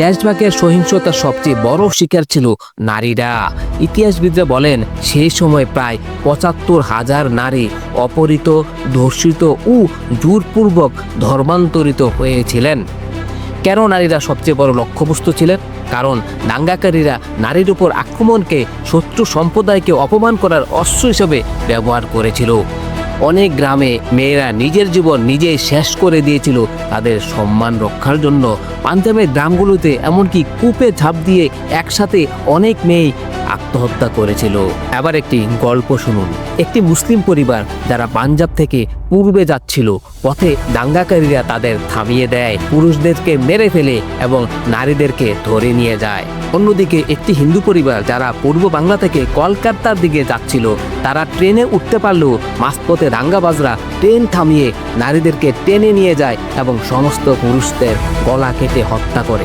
দেশভাগের সহিংসতার সবচেয়ে বড় শিকার ছিল নারীরা। ইতিহাসবিদরা বলেন, সেই সময় প্রায় পঁচাত্তর হাজার নারী অপহৃত, ধর্ষিত ও জোরপূর্বক ধর্মান্তরিত হয়েছিলেন। কেন নারীরা সবচেয়ে বড় লক্ষ্যবস্তু ছিলেন? কারণ দাঙ্গাকারীরা নারীর উপর আক্রমণকে, শত্রু সম্প্রদায়কে অপমান করার অস্ত্র হিসেবে ব্যবহার করেছিল। অনেক গ্রামে মেয়েরা নিজের জীবন নিজেই শেষ করে দিয়েছিল তাদের সম্মান রক্ষার জন্য। পাঞ্জাবের গ্রামগুলোতে এমনকি কূপে ঝাঁপ দিয়ে একসাথে অনেক মেয়ে আত্মহত্যা করেছিল। আবার একটি গল্প শুনুন। একটি মুসলিম পরিবার যারা পাঞ্জাব থেকে পূর্বে যাচ্ছিল, পথে দাঙ্গাকারীরা তাদের থামিয়ে দেয়। পুরুষদেরকে মেরে ফেলে এবং নারীদেরকে ধরে নিয়ে যায়। অন্যদিকে একটি হিন্দু পরিবার যারা পূর্ব বাংলা থেকে কলকাতার দিকে যাচ্ছিল, তারা ট্রেনে উঠতে পারলেও মাঝপথে দাঙ্গাবাজরা ট্রেন থামিয়ে নারীদেরকে টেনে নিয়ে যায় এবং সমস্ত পুরুষদের গলা কেটে হত্যা করে।